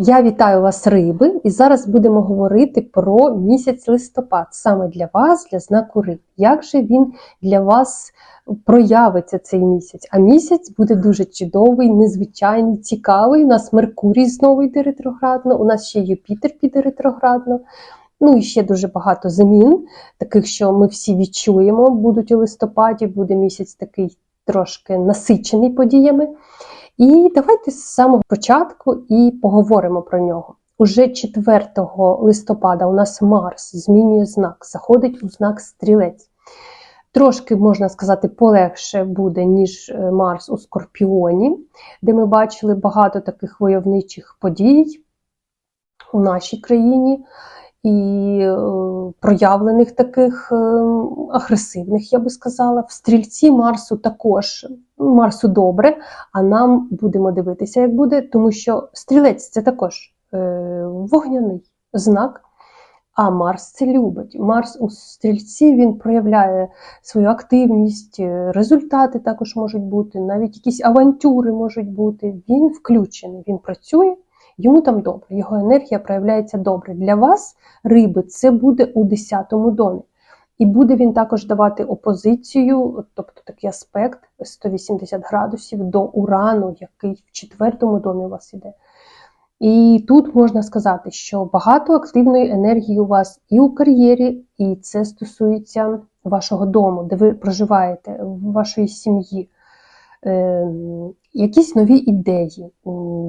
Я вітаю вас, риби, і зараз будемо говорити про місяць листопад, саме для вас, для знаку риб. Як же він для вас проявиться цей місяць? А місяць буде дуже чудовий, незвичайний, цікавий. У нас Меркурій знову йде ретроградно, у нас ще Юпітер піде ретроградно. Ну і ще дуже багато змін, таких, що ми всі відчуємо, будуть у листопаді, буде місяць такий трошки насичений подіями. І давайте з самого початку і поговоримо про нього. Уже 4 листопада у нас Марс змінює знак, заходить у знак стрілець. Трошки, можна сказати, полегше буде, ніж е, Марс у Скорпіоні, де ми бачили багато таких войовничих подій у нашій країні і е, проявлених таких е, агресивних, я би сказала. В стрільці Марсу також Марсу добре, а нам будемо дивитися, як буде, тому що стрілець це також е, вогняний знак. А Марс це любить. Марс у стрільці він проявляє свою активність, результати також можуть бути, навіть якісь авантюри можуть бути. Він включений, він працює, йому там добре, його енергія проявляється добре. Для вас, риби, це буде у 10-му домі. І буде він також давати опозицію, тобто такий аспект 180 градусів до урану, який в четвертому домі у вас іде. І тут можна сказати, що багато активної енергії у вас і у кар'єрі, і це стосується вашого дому, де ви проживаєте, вашої сім'ї. Е, якісь нові ідеї,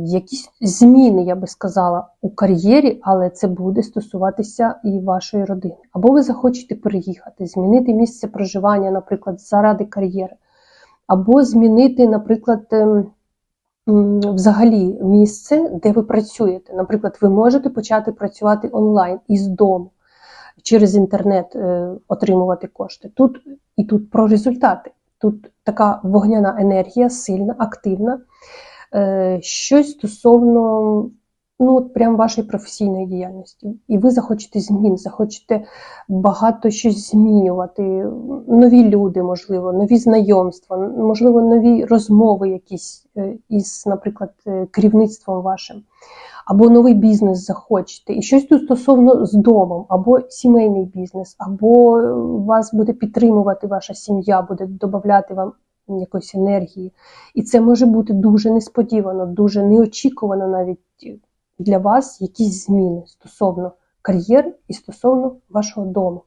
якісь зміни, я би сказала, у кар'єрі, але це буде стосуватися і вашої родини. Або ви захочете переїхати, змінити місце проживання, наприклад, заради кар'єри, або змінити, наприклад, ем, взагалі місце, де ви працюєте. Наприклад, ви можете почати працювати онлайн із дому. Через інтернет е, отримувати кошти. Тут і тут про результати. Тут така вогняна енергія, сильна, активна. Е, щось стосовно ну, от прям вашої професійної діяльності. І ви захочете змін, захочете багато щось змінювати, нові люди, можливо, нові знайомства, можливо, нові розмови якісь е, із, наприклад, е, керівництвом вашим або новий бізнес захочете, і щось тут стосовно з домом, або сімейний бізнес, або вас буде підтримувати ваша сім'я, буде додати вам якоїсь енергії. І це може бути дуже несподівано, дуже неочікувано навіть для вас якісь зміни стосовно кар'єри і стосовно вашого дому.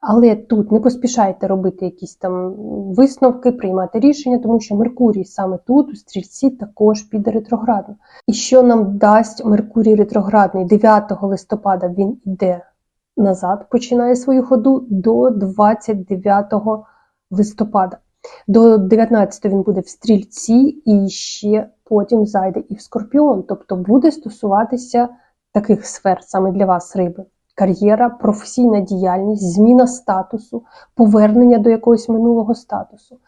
Але тут не поспішайте робити якісь там висновки, приймати рішення, тому що Меркурій саме тут, у стрільці, також піде ретроградно. І що нам дасть Меркурій ретроградний? 9 листопада він йде назад, починає свою ходу до 29 листопада. До 19 він буде в стрільці і ще потім зайде і в скорпіон. Тобто буде стосуватися таких сфер саме для вас, риби кар'єра, професійна діяльність, зміна статусу, повернення до якогось минулого статусу.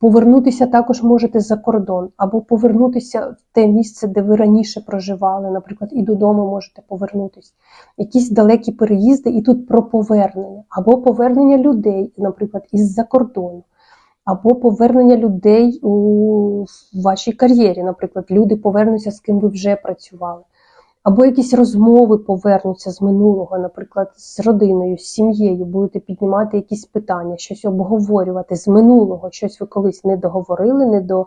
Повернутися також можете за кордон, або повернутися в те місце, де ви раніше проживали, наприклад, і додому можете повернутися. Якісь далекі переїзди, і тут про повернення, або повернення людей, наприклад, із-за кордону. Або повернення людей у вашій кар'єрі, наприклад, люди повернуться, з ким ви вже працювали. Або якісь розмови повернуться з минулого, наприклад, з родиною, з сім'єю, будете піднімати якісь питання, щось обговорювати з минулого, щось ви колись не договорили, не до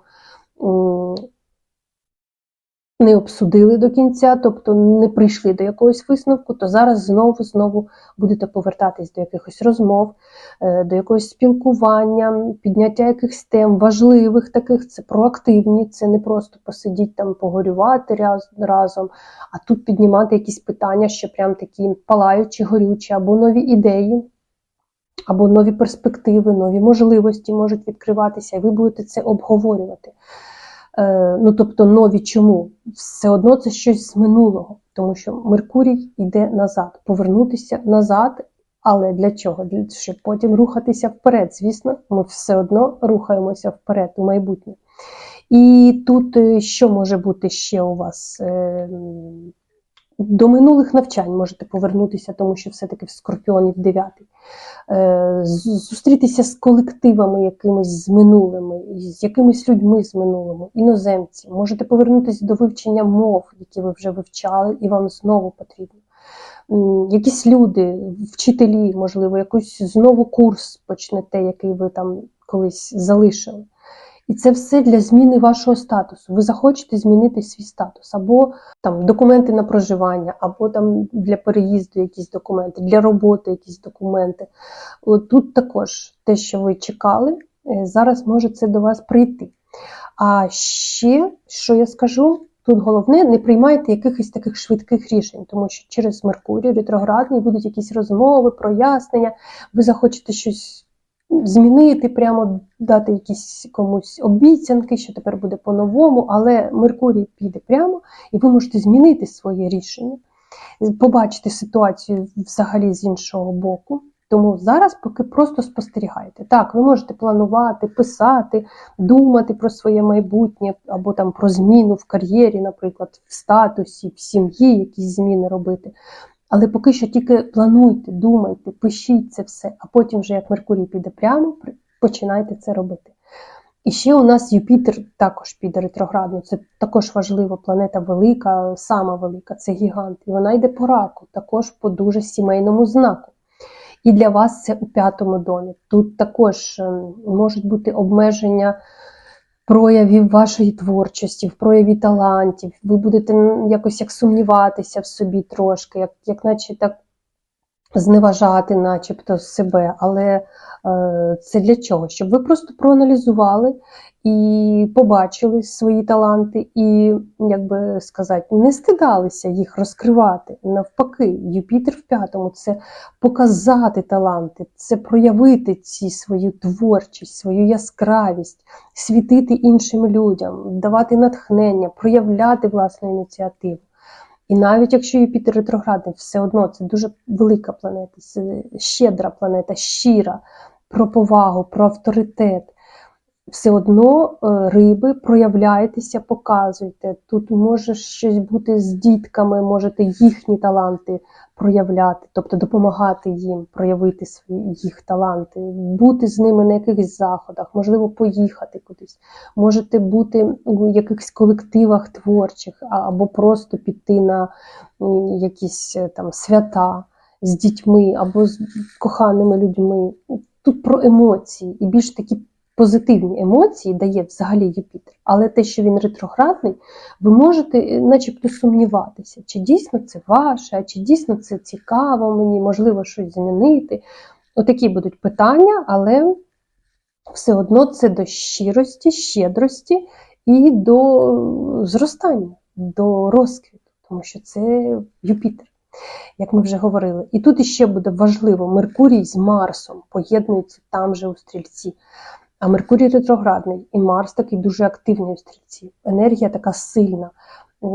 не обсудили до кінця, тобто не прийшли до якогось висновку, то зараз знову знову будете повертатись до якихось розмов, е, до якогось спілкування, підняття якихось тем важливих таких, це проактивні, це не просто посидіть там, погорювати разом, а тут піднімати якісь питання, що прям такі палаючі, горючі, або нові ідеї. Або нові перспективи, нові можливості можуть відкриватися, і ви будете це обговорювати. Е, ну тобто нові чому? Все одно це щось з минулого, тому що Меркурій йде назад, повернутися назад. Але для чого? Для щоб потім рухатися вперед. Звісно, ми все одно рухаємося вперед у майбутнє. І тут е, що може бути ще у вас? До минулих навчань можете повернутися, тому що все-таки в скорпіонів дев'ятий. Е, Зустрітися з колективами якимись з минулими, з якимись людьми з минулого, іноземці. Можете повернутися до вивчення мов, які ви вже вивчали, і вам знову потрібно. Якісь люди, вчителі, можливо, якийсь знову курс почнете, який ви там колись залишили. І це все для зміни вашого статусу. Ви захочете змінити свій статус, або там документи на проживання, або там для переїзду якісь документи, для роботи якісь документи. От тут також те, що ви чекали, е, зараз може це до вас прийти. А ще, що я скажу, тут головне, не приймайте якихось таких швидких рішень, тому що через Меркурій ретроградний будуть якісь розмови, прояснення, ви захочете щось змінити, прямо дати якісь комусь обіцянки, що тепер буде по-новому, але Меркурій піде прямо, і ви можете змінити своє рішення, побачити ситуацію взагалі з іншого боку. Тому зараз поки просто спостерігайте. Так, ви можете планувати, писати, думати про своє майбутнє або там про зміну в кар'єрі, наприклад, в статусі, в сім'ї, якісь зміни робити. Але поки що тільки плануйте, думайте, пишіть це все, а потім, вже як Меркурій піде прямо, починайте це робити. І ще у нас Юпітер також піде ретроградно. Це також важливо. Планета велика, сама велика, це гігант. І вона йде по раку, також по дуже сімейному знаку. І для вас це у п'ятому домі. Тут також ем, можуть бути обмеження проявів вашої творчості, в прояві талантів. Ви будете якось як сумніватися в собі трошки, як, як наче так зневажати, начебто, себе. Але е, це для чого? Щоб ви просто проаналізували і побачили свої таланти, і, як би сказати, не стидалися їх розкривати. Навпаки, Юпітер в п'ятому це показати таланти, це проявити ці свою творчість, свою яскравість, світити іншим людям, давати натхнення, проявляти власну ініціативу. І навіть якщо Юпітер ретроградний, все одно це дуже велика планета, це щедра планета, щира, про повагу, про авторитет. Все одно е, риби проявляйтеся, показуйте. Тут може щось бути з дітками, можете їхні таланти проявляти, тобто допомагати їм проявити свої їх таланти, бути з ними на якихось заходах, можливо, поїхати кудись. Можете бути у якихось колективах творчих, або просто піти на якісь е, там свята з дітьми або з коханими людьми. Тут про емоції і більш такі позитивні емоції дає взагалі Юпітер. Але те, що він ретроградний, ви можете е, начебто сумніватися, чи дійсно це ваше, чи дійсно це цікаво мені, можливо, щось змінити. Отакі будуть питання, але все одно це до щирості, щедрості і до зростання, до розквіту, тому що це Юпітер, як ми вже говорили. І тут іще буде важливо: Меркурій з Марсом поєднуються там же у стрільці. А Меркурій ретроградний і Марс такий дуже активний у стрільці. Енергія така сильна.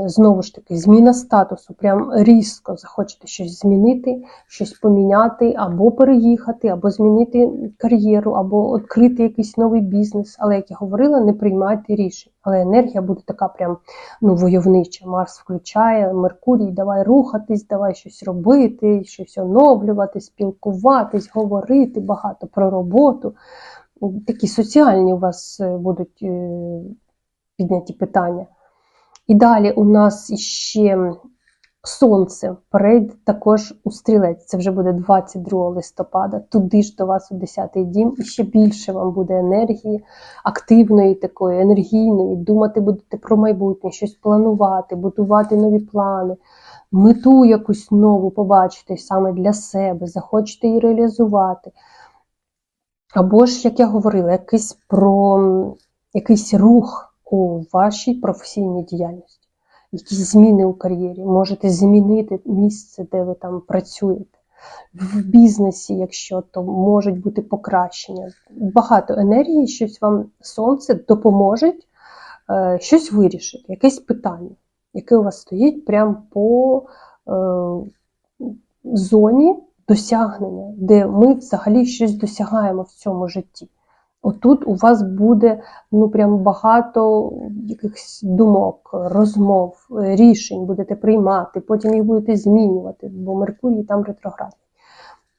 Знову ж таки, зміна статусу, прям різко захочете щось змінити, щось поміняти, або переїхати, або змінити кар'єру, або відкрити якийсь новий бізнес. Але, як я говорила, не приймайте рішень. Але енергія буде така прям ну, войовнича. Марс включає, Меркурій, давай рухатись, давай щось робити, щось оновлювати, спілкуватись, говорити багато про роботу такі соціальні у вас е, будуть е, підняті питання. І далі у нас ще сонце перейде також у стрілець. Це вже буде 22 листопада. Туди ж до вас у 10-й дім, і ще більше вам буде енергії, активної такої, енергійної. Думати будете про майбутнє, щось планувати, будувати нові плани. Мету якусь нову побачити саме для себе, захочете її реалізувати. Або ж, як я говорила, якийсь про якийсь рух у вашій професійній діяльності, якісь зміни у кар'єрі. Можете змінити місце, де ви там працюєте. В бізнесі, якщо то можуть бути покращення. Багато енергії, щось вам сонце допоможе щось вирішити, якесь питання, яке у вас стоїть прямо по е, зоні досягнення, де ми взагалі щось досягаємо в цьому житті. Отут у вас буде ну прям багато якихось думок, розмов, рішень будете приймати, потім їх будете змінювати, бо Меркурій там ретроградний.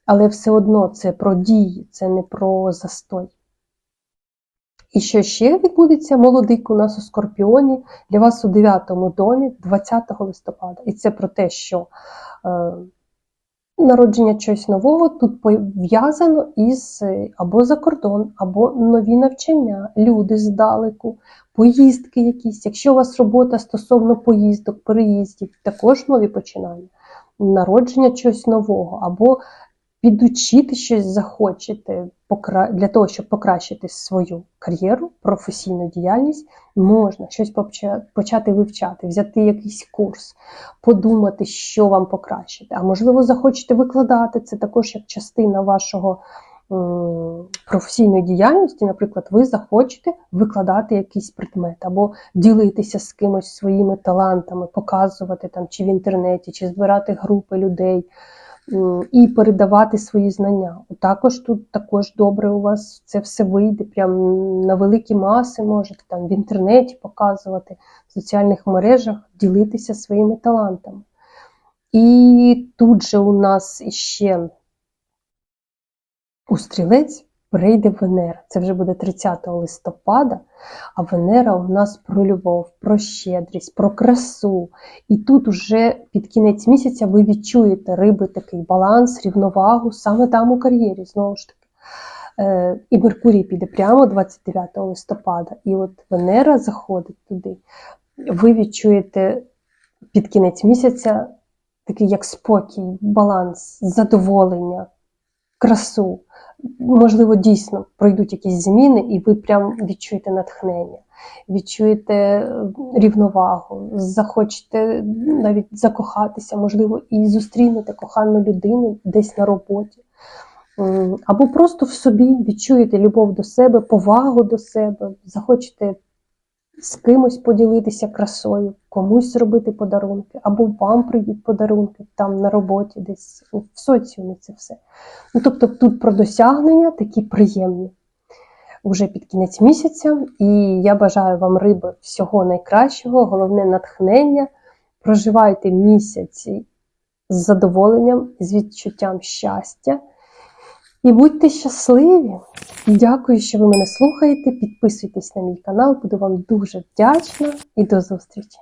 Але все одно це про дії, це не про застой. І що ще відбудеться молодик у нас у Скорпіоні для вас у 9 домі 20 листопада. І це про те, що е, народження чогось нового тут пов'язано із е, або за кордон, або нові навчання, люди здалеку, поїздки якісь. Якщо у вас робота стосовно поїздок, переїздів, також нові починання, народження чогось нового, або підучити щось захочете для того, щоб покращити свою кар'єру, професійну діяльність, можна щось поча- почати вивчати, взяти якийсь курс, подумати, що вам покращити. А можливо, захочете викладати це також як частина вашого професійної діяльності. Наприклад, ви захочете викладати якийсь предмет або ділитися з кимось своїми талантами, показувати там чи в інтернеті, чи збирати групи людей і передавати свої знання. Також тут також добре у вас це все вийде, прям на великі маси можете там в інтернеті показувати, в соціальних мережах ділитися своїми талантами. І тут же у нас іще у стрілець прийде Венера. Це вже буде 30 листопада, а Венера у нас про любов, про щедрість, про красу. І тут уже під кінець місяця ви відчуєте риби такий баланс, рівновагу саме там у кар'єрі, знову ж таки. Е, І Меркурій піде прямо 29 листопада, і от Венера заходить туди. Ви відчуєте під кінець місяця такий як спокій, баланс, задоволення, красу. Можливо, дійсно пройдуть якісь зміни, і ви прям відчуєте натхнення, відчуєте е, рівновагу, захочете навіть закохатися, можливо, і зустрінете кохану людину десь на роботі. Або просто в собі відчуєте любов до себе, повагу до себе, захочете з кимось поділитися красою, комусь зробити подарунки, або вам прийдуть подарунки там на роботі, десь в соціумі це все. Ну, тобто тут про досягнення такі приємні вже під кінець місяця. І я бажаю вам риби всього найкращого, головне натхнення. Проживайте місяці з задоволенням, з відчуттям щастя. І будьте щасливі! Дякую, що ви мене слухаєте. Підписуйтесь на мій канал, буду вам дуже вдячна і до зустрічі!